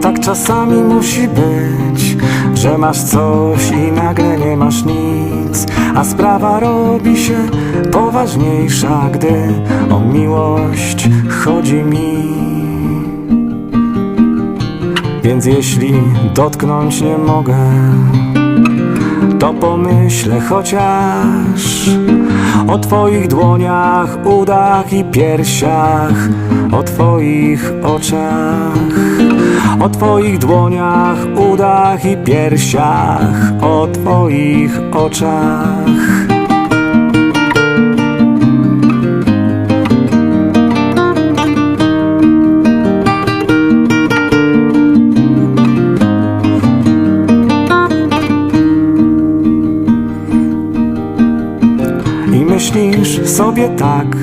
tak czasami musi być, że masz coś i nagle nie masz nic, a sprawa robi się poważniejsza, gdy o miłość chodzi mi. Więc jeśli dotknąć nie mogę, to pomyślę chociaż o Twoich dłoniach, udach i piersiach, o Twoich oczach. O Twoich dłoniach, udach i piersiach, o Twoich oczach. Myślisz sobie tak,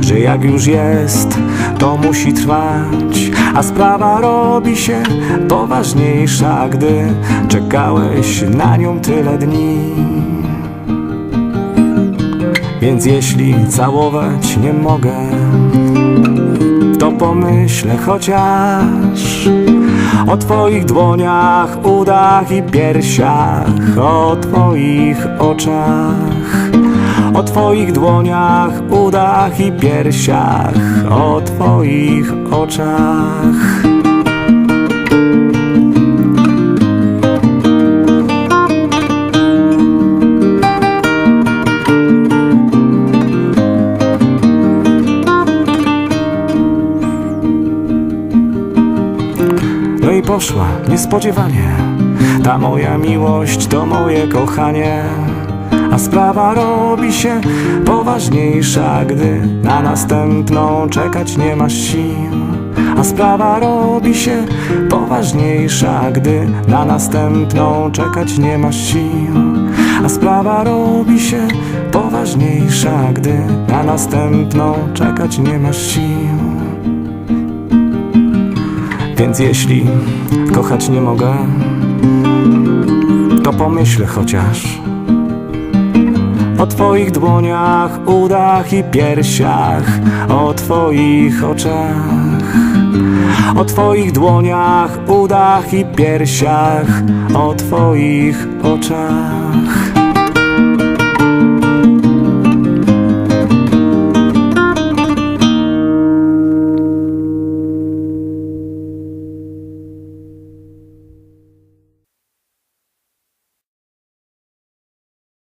że jak już jest, to musi trwać, a sprawa robi się poważniejsza, gdy czekałeś na nią tyle dni. Więc jeśli całować nie mogę, to pomyślę chociaż o Twoich dłoniach, udach i piersiach, o Twoich oczach. O Twoich dłoniach, udach i piersiach, o Twoich oczach. No i poszła niespodziewanie Ta moja miłość to moje kochanie A sprawa robi się poważniejsza Gdy na następną czekać nie masz sił. A sprawa robi się poważniejsza Gdy na następną czekać nie masz sił. A sprawa robi się poważniejsza Gdy na następną czekać nie masz sił. Więc jeśli kochać nie mogę, to pomyślę chociaż o Twoich dłoniach, udach i piersiach, o Twoich oczach. O Twoich dłoniach, udach i piersiach, o Twoich oczach.